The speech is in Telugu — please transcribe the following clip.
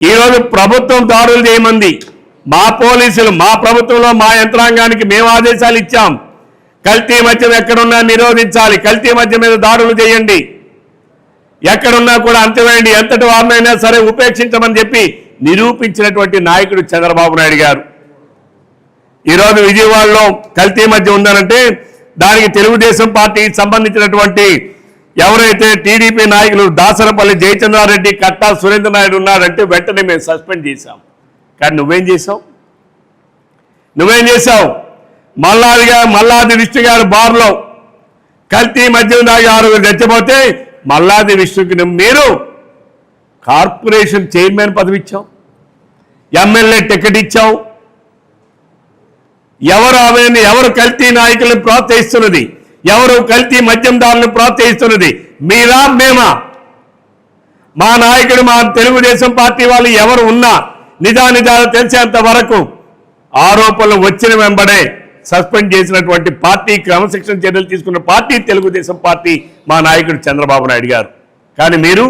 ఈరోజు ప్రభుత్వం దాడులు చేయమంది. మా పోలీసులు మా ప్రభుత్వంలో మా యంత్రాంగానికి మేము ఆదేశాలు ఇచ్చాం. కల్తీ మద్యం ఎక్కడున్నా నిరోధించాలి. కల్తీ మద్యం మీద దాడులు చేయండి. ఎక్కడున్నా కూడా అంతమేయండి. ఎంతటి వారినైనా సరే ఉపేక్షించమని చెప్పి నిరూపించినటువంటి నాయకుడు చంద్రబాబు నాయుడు గారు. ఈరోజు విజయవాడలో కల్తీ మధ్య ఉందనంటే దానికి తెలుగుదేశం పార్టీకి సంబంధించినటువంటి ఎవరైతే టీడీపీ నాయకులు దాసరపల్లి జయచంద్రారెడ్డి కట్టా సురేంద్ర నాయుడు ఉన్నారంటే వెంటనే మేము సస్పెండ్ చేశాం. కానీ నువ్వేం చేసావు నువ్వేం చేశావు? మల్లాది గారు మల్లాది విష్ణు గారు బార్లో కల్తీ మద్యం దాగి ఆరుగురు తెచ్చిపోతే మల్లాది విష్ణుకి మీరు కార్పొరేషన్ చైర్మన్ పదవి ఇచ్చావు ఎమ్మెల్యే టికెట్ ఇచ్చావు. ఎవరు ఆమెను ఎవరు కల్తీ నాయకులను ప్రోత్సహిస్తున్నది? ఎవరు కల్తీ మద్యందారులను ప్రోత్సహిస్తున్నది? మీరా మేమా? మా నాయకుడు మా తెలుగుదేశం పార్టీ వాళ్ళు ఎవరు ఉన్నా నిజానిజాలు తెలిసేంత వరకు ఆరోపణలు వచ్చిన వెంబడే సస్పెండ్ చేసినటువంటి పార్టీ క్రమశిక్షణ చర్యలు తీసుకున్న పార్టీ తెలుగుదేశం పార్టీ మా నాయకుడు చంద్రబాబు నాయుడు గారు. కానీ మీరు